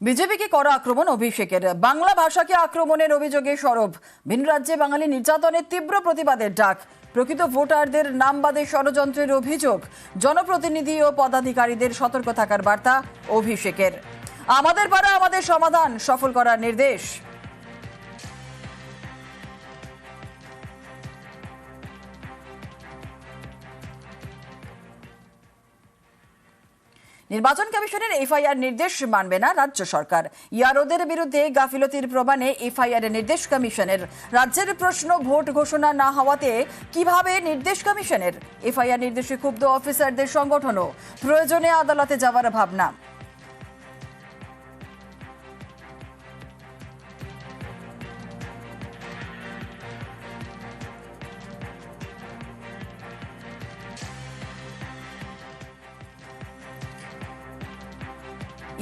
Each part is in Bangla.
বিজেপিকে করা আক্রমণ অভিষেকের। বাংলা ভাষাকে আক্রমণের অভিযোগে সরব। ভিন রাজ্যে বাঙালি নির্যাতনের তীব্র প্রতিবাদের ডাক। প্রকৃত ভোটারদের নাম বাদে ষড়যন্ত্রের অভিযোগ। জনপ্রতিনিধি ও পদাধিকারীদের সতর্ক থাকার বার্তা অভিষেকের। আমাদের পাড়া, আমাদের সমাধান। সফল করার নির্দেশ। নির্বাচন কমিশনের এফআইআর নির্দেশ মানবে না রাজ্য সরকার। ইয়ারোদের বিরুদ্ধে গাফিলতির প্রমাণে এফআইআর নির্দেশ কমিশনের। রাজ্যের প্রশ্ন ভোট ঘোষণা না হওয়াতে কীভাবে নির্দেশ কমিশনের? এফআইআর নির্দেশে ক্ষুব্ধ অফিসারদের সংগঠনও। প্রয়োজনে আদালতে যাওয়ার ভাবনা।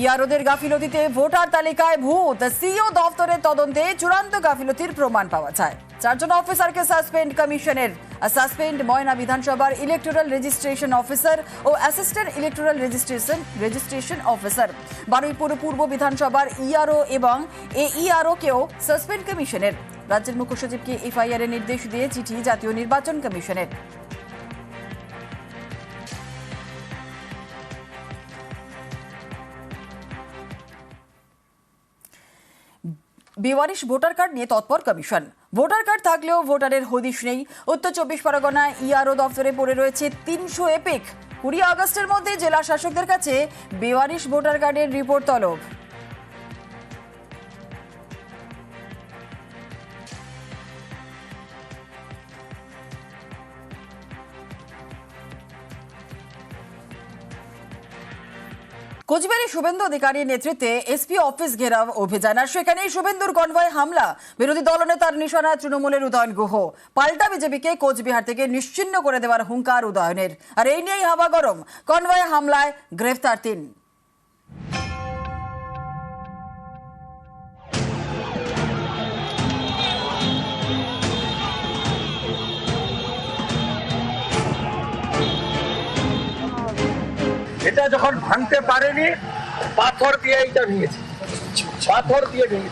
ইয়ারোদের গাফিলতিতে ভোটার তালিকায় ভূত। সিও দফতরের তদন্তে চূড়ান্ত গাফিলতির প্রমাণ পাওয়া যায়। চারজন অফিসারকে সাসপেন্ড কমিশনের। সাসপেন্ড ময়না বিধানসভার ইলেকটোরাল রেজিস্ট্রেশন অফিসার ও assistant electoral registration registration officer. Baruipur পূর্ব বিধানসভার ইআরও এবং এ ইআরওকেও সাসপেন্ড কমিশনের। রাজ্যের মুখ্য সচিবকে এফআইআর এর নির্দেশ দিয়ে চিঠি জাতীয় নির্বাচন কমিশনের। বেওয়ারিশ ভোটার কার্ড নিয়ে তৎপর কমিশন। ভোটার কার্ড থাকলেও ভোটারের হদিশ নেই। উত্তর চব্বিশ পরগনা ইআরও দফতরে পড়ে রয়েছে তিনশো এপিক। কুড়ি আগস্টের মধ্যে জেলা শাসকদের কাছে বেওয়ারিশ ভোটার কার্ডের রিপোর্ট তলব। কোচবিহারে শুভেন্দু অধিকারীর নেতৃত্বে এসপি অফিস ঘেরাও অভিযান। আর সেখানেই শুভেন্দুর কনভয় হামলা। বিরোধী দলনেতার নিশানা তৃণমূলের উদয়ন গুহ। পাল্টা বিজেপিকে কোচবিহার থেকে নিশ্চিন্ন করে দেওয়ার হুঙ্কার উদয়নের। আর এই নিয়েই হাওয়া গরম। কনভয় হামলায় গ্রেফতার তিন। এটা যখন ভাঙতে পারেনি পাথর দিয়ে এইটা ভেঙেছে। পাথর দিয়ে ভেঙেছে।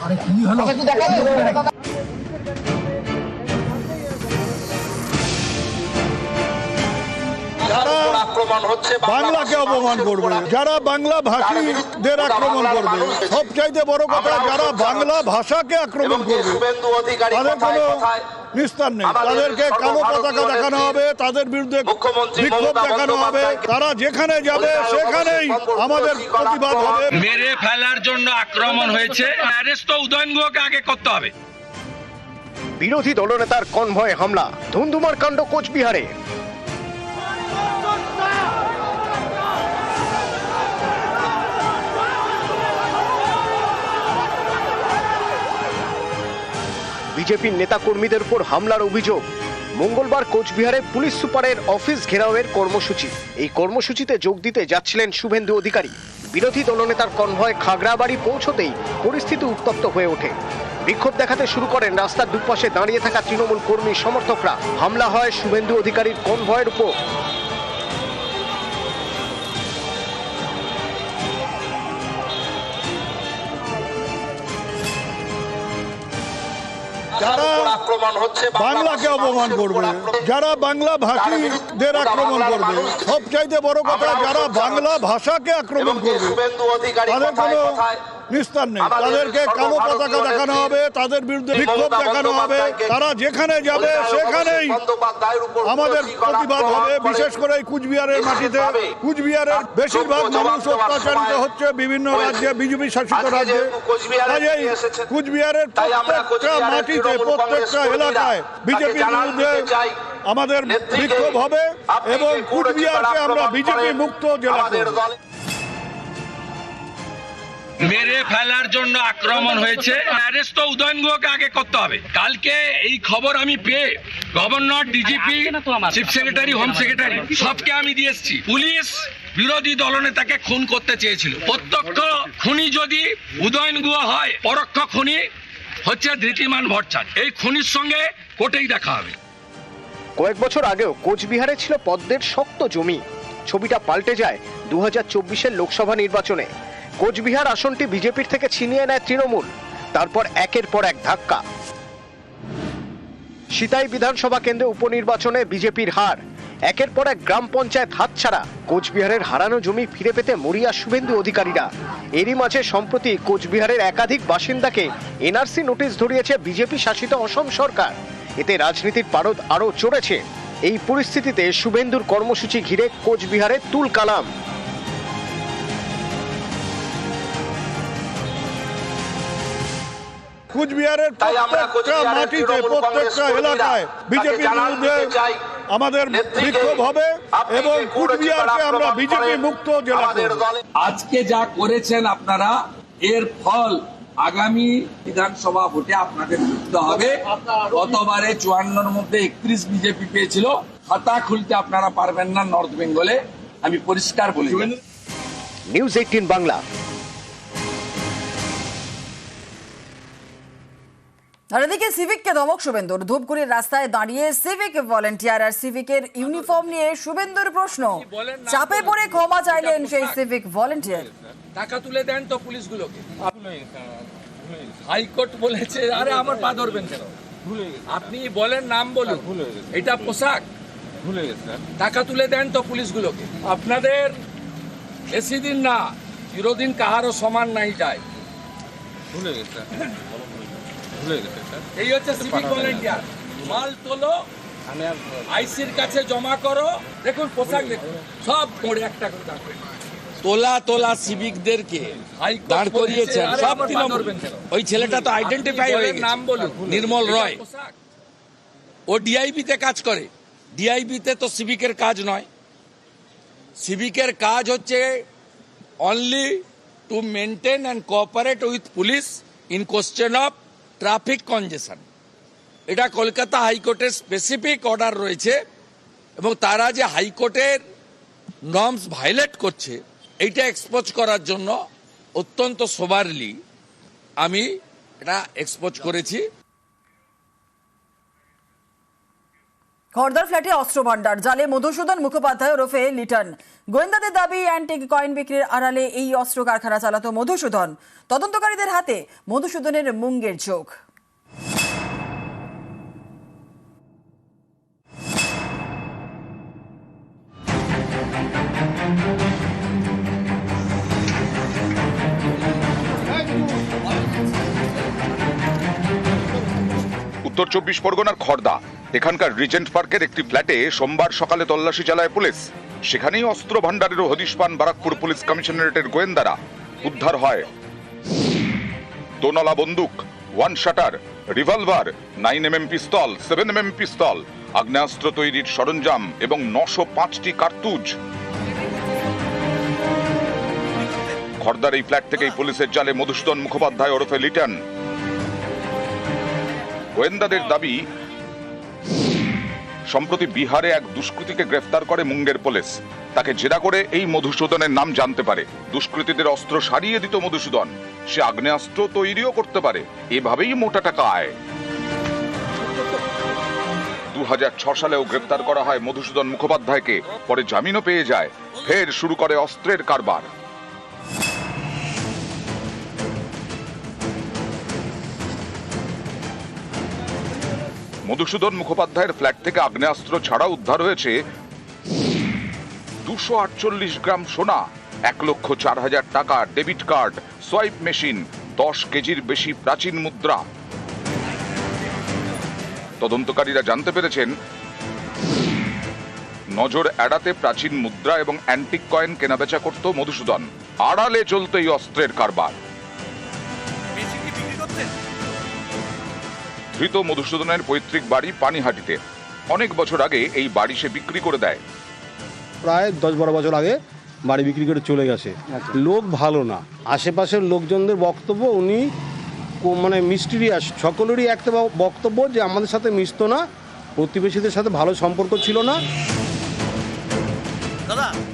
আক্রমণ হচ্ছে বাংলাকে অপমান করবে যারা বাংলা ভাষীদের আক্রমণ করবে সবচাইতে বড় কথা যারা বাংলা ভাষাকে আক্রমণ করবে। তাদের কোনো নিস্তার নেই। তাদেরকে কালো পতাকা দেখানো হবে তাদের বিরুদ্ধে বিক্ষোভ দেখানো হবে। তারা যেখানে যাবে সেখানেই আমাদের প্রতিবাদ হবে। মেরে ফেলার জন্য আক্রমণ হয়েছে। অ্যারেস্ট তো উদয়ন আগে করতে হবে। বিরোধী দলনেতার কনভয় হামলা। ধুন্ধুমার কাণ্ড কোচবিহারে। বিজেপির নেতাকর্মীদের উপর হামলার অভিযোগ। মঙ্গলবার কোচবিহারে পুলিশ সুপারের অফিস ঘেরাওয়ের কর্মসূচি। এই কর্মসূচিতে যোগ দিতে যাচ্ছিলেন শুভেন্দু অধিকারী। বিরোধী দলনেতার কনভয় খাগড়াবাড়ি পৌঁছতেই পরিস্থিতি উত্তপ্ত হয়ে ওঠে। বিক্ষোভ দেখাতে শুরু করেন রাস্তার দুপাশে দাঁড়িয়ে থাকা তৃণমূল কর্মী সমর্থকরা। হামলা হয় শুভেন্দু অধিকারীর কনভয়ের উপর। যারা আক্রমণ হচ্ছে বাংলাকে অপমান করবে যারা বাংলা ভাষীদের আক্রমণ করবে সবচাইতে বড় কথা যারা বাংলা ভাষাকে আক্রমণ করবে তাদের কোনো নিস্তার নেই। তাদেরকে কালো পতাকা দেখানো হবে তাদের বিরুদ্ধে বিক্ষোভ দেখানো হবে তারা যেখানে যাবে সেখানেই আমাদের প্রতিবাদ হবে বিশেষ করে কুচবিহারের মাটিতে। কুচবিহারের বেশিরভাগ মানুষ অত্যাচারিত হচ্ছে বিভিন্ন রাজ্যে বিজেপি শাসিত রাজ্যে। কাজেই কুচবিহারের প্রত্যেকটা মাটিতে প্রত্যেকটা এলাকায় বিজেপির বিরুদ্ধে আমাদের বিক্ষোভ হবে এবং কুচবিহারকে আমরা বিজেপি মুক্ত জেলা মেরে ফেলার জন্য আক্রমণ হয়েছে। অ্যারেস্ট তো উদয়ন গুহকে আগে করতে হবে। কালকে এই খবর আমি পেয়ে governor DGP chief secretary home secretary সবকে আমি দিয়ে এসেছি। পুলিশ বিরোধী দলনেতাকে খুন করতে চেয়েছিল। প্রত্যক্ষ খুনি যদি উদয়ন গুহ হয় পরোক্ষ খুনি হচ্ছে ধৃতিমান ভট্টাচার্য। এই খুনির সঙ্গে কোর্টেই দেখা হবে। কয়েক বছর আগেও কোচবিহারে ছিল পদ্মের শক্ত জমি। ছবিটা পাল্টে যায় দু হাজার চব্বিশের লোকসভা নির্বাচনে। কোচবিহার আসনটি বিজেপির থেকে ছিনিয়ে নেয় তৃণমূল। তারপর একের পর এক ধাক্কা। সিতাই বিধানসভা কেন্দ্রে উপনির্বাচনে বিজেপির হার। একের পর এক গ্রাম পঞ্চায়েত হাতছাড়া। কোচবিহারের হারানো জমি ফিরে পেতে মরিয়া শুভেন্দু অধিকারীরা। এরই মাঝে সম্প্রতি কোচবিহারের একাধিক বাসিন্দাকে এনআরসি নোটিশ ধরিয়েছে বিজেপি শাসিত অসম সরকার। এতে রাজনীতির পারদ আরও চড়েছে। এই পরিস্থিতিতে শুভেন্দুর কর্মসূচি ঘিরে কোচবিহারে তুল কালাম কুচবিহারের প্রত্যেকটা মাটিতে প্রত্যেকটা এলাকায় কর্মীরা বিজেপির বিরুদ্ধে আমাদের বিক্ষোভ হবে এবং কুচবিহারকে আমরা বিজেপি মুক্ত জেলা আজকে যা করেছেন আপনারা এর ফল আগামী বিধানসভা ভোটে আপনাদের বুঝতে হবে। গতবারে চুয়ান্নর মধ্যে একত্রিশ বিজেপি পেয়েছিল। খাতা খুলতে আপনারা পারবেন না নর্থ বেঙ্গলে। আমি পরিষ্কার বলে। News eighteen Bangla. আর এদিকে সিভিককে ধমক শুভেন্দুর। ধূপগুড়ির রাস্তায় দাঁড়িয়ে সিভিক ভলেন্টিয়ার আর সিভিকের ইউনিফর্ম নিয়ে শুভেন্দুর প্রশ্ন। চাপে পড়ে ক্ষমা চাইলেন সেই সিভিক ভলেন্টিয়ার টাকা তুলে দেন তো পুলিশগুলোকে। হাইকোর্ট বলেছে আরে আমার পা ধরবেন কেন? আপনি বলেন নাম বলুন। এটা পোশাক? ভুলে গেছে টাকা তুলে দেন তো পুলিশগুলোকে। আপনাদের বেশি দিন না চিরদিন কাহারও সমান নাই যায়। ভুলে গেছে ভুলে গেছে স্যার। এই হচ্ছে সিভিক ভলেন্টিয়ার মাল তোলো আইসির কাছে জমা করো। দেখুন পোশাক দেখুন। সব পড়ে একটা করে তোলা তোলা সিভিকদেরকে দাঁড় করিয়েছেন। সব ওই ছেলেটা তো আইডেন্টিফাই হয়ে নাম বলুন। নির্মল রয়। ও ডিআইবিতে কাজ করে। ডিআইবিতে তো সিভিকের কাজ নয়। সিভিকের কাজ হচ্ছে only to maintain and cooperate with police in question of traffic congestion এটা কলকাতা হাইকোর্টের স্পেসিফিক অর্ডার রয়েছে এবং তারা যে হাইকোর্টের নর্মস ভাইলেট করছে, এইটা এক্সপোজ করার জন্য অত্যন্ত সোবারলি আমি এটা এক্সপোজ করেছি। খড়দার ফ্ল্যাটে অস্ত্র ভান্ডার জালে মধুসূদন মুখোপাধ্যায় ওরফে লিটন। গোয়েন্দাদের দাবি, অ্যান্টিক কয়েন বিক্রির আড়ালে এই অস্ত্র কারখানা চালাতো মধুসূদন। তদন্তকারীদের হাতে মধুসূদনের মুঙ্গের চোখ। উত্তর চব্বিশ পরগনার খড়দা। এখানকার রিজেন্ট পার্কের একটি ফ্ল্যাটে সোমবার সকালে তল্লাশি চালায় পুলিশ। সেখানেই অস্ত্র ভান্ডারের হদিশ পান বারাকপুর পুলিশ কমিশনারেটের গোয়েন্দারা। উদ্ধার হয়। দোনলা বন্দুক, one shutter, revolver, nine M M pistol, seven M M pistol, আগ্নেয়াস্ত্র তৈরির সরঞ্জাম এবং নশো পাঁচটি কার্তুজ। খড়দার এই ফ্ল্যাট থেকেই পুলিশের জালে মধুসূদন মুখোপাধ্যায় ওরফে লিটন। গোয়েন্দাদের দাবি সম্প্রতি বিহারে এক দুষ্কৃতীকে গ্রেফতার করে মুঙ্গের পুলিশ। তাকে জেরা করে এই মধুসূদনের নাম জানতে পারে। দুষ্কৃতীদের অস্ত্র সারিয়ে দিত মধুসূদন। সে আগ্নেয়াস্ত্র তৈরিও করতে পারে। এভাবেই মোটা টাকা আয়। দু সালেও গ্রেপ্তার করা হয় মধুসূদন মুখোপাধ্যায়কে। পরে জামিনও পেয়ে যায়। ফের শুরু করে অস্ত্রের কারবার। মধুসূদন মুখোপাধ্যায়ের ফ্ল্যাট থেকে আগ্নেয়াস্ত্র ছাড়া উদ্ধার হয়েছে দুশো আটচল্লিশ গ্রাম সোনা, এক লক্ষ চার হাজার টাকা ডেবিট কার্ড, সোয়াইপ মেশিন, দশ কেজির বেশি প্রাচীন মুদ্রা। তদন্তকারীরা জানতে পেরেছেন, নজর এড়াতে প্রাচীন মুদ্রা এবং অ্যান্টিক কয়েন কেনাবেচা করত মধুসূদন। আড়ালে চলত এই অস্ত্রের কারবার। ধৃত মধুসূদনের পৈতৃক বাড়ি পানিহাটিতে। অনেক বছর আগে এই বাড়ি সে বিক্রি করে দেয়। প্রায় দশ বারো বছর আগে বাড়ি বিক্রি করে চলে গেছে। লোক ভালো না। আশেপাশের লোকজনদের বক্তব্য উনি কো- মানে মিস্টিরিয়াস। সকলেরই একটা বক্তব্য যে আমাদের সাথে মিশতো না প্রতিবেশীদের সাথে ভালো সম্পর্ক ছিল না।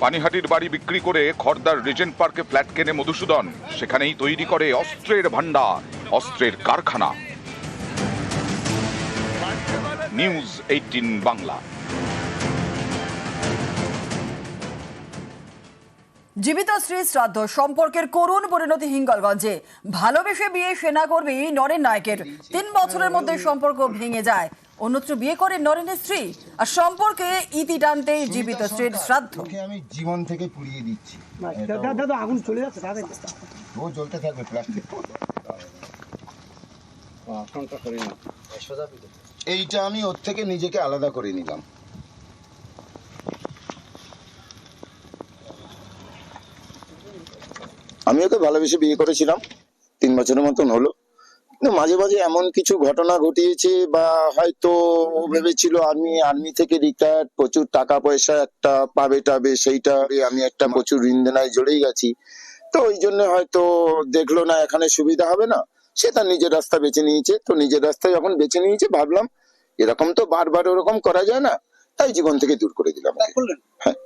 পানিহাটির বাড়ি বিক্রি করে খর্দার রিজেন্ট পার্কে ফ্ল্যাট কেনে মধুসূদন। সেখানেই তৈরি করে অস্ত্রের ভান্ডার অস্ত্রের কারখানা। নিউজ এইটিন বাংলা জীবিত স্ত্রী শ্রাদ্ধ সম্পর্কের করুণ পরিণতি হিঙ্গলগঞ্জে। ভালোবেসে বিয়ে সেনা সেনাকর্মী নরেন নায়কের। তিন বছরের মধ্যে সম্পর্ক ভেঙে যায়। অন্যত্র বিয়ে করেন নরেনের স্ত্রী। আর সম্পর্কে ইতি টানতেই জীবিত স্ত্রীর শ্রাদ্ধ। আমি জীবন থেকে পুড়িয়ে দিচ্ছি। দাদা আগুন চলে যাচ্ছে ও জ্বলতে থাকবে প্লাস্টিক। এইটা আমি ওর থেকে নিজেকে আলাদা করে নিলাম। আমি ওকে ভালোবেসে বিয়ে করেছিলাম, তিন বছরের মতন হলো। মাঝে মাঝে এমন কিছু ঘটনা ঘটিয়েছে বা হয়তো ভেবেছিল, আমি আর্মি থেকে রিটায়ার্ড প্রচুর টাকা পয়সা একটা পাবে টাবে, সেইটা আমি একটা প্রচুর ঋণদেনায় জড়েই গেছি। তো ওই জন্য হয়তো দেখল না, এখানে সুবিধা হবে না। সে তার নিজের রাস্তা বেছে নিয়েছে। তো নিজের রাস্তা যখন বেছে নিয়েছে, ভাবলাম এরকম তো বারবার ওরকম করা যায় না তাই জীবন থেকে দূর করে দিলাম। হ্যাঁ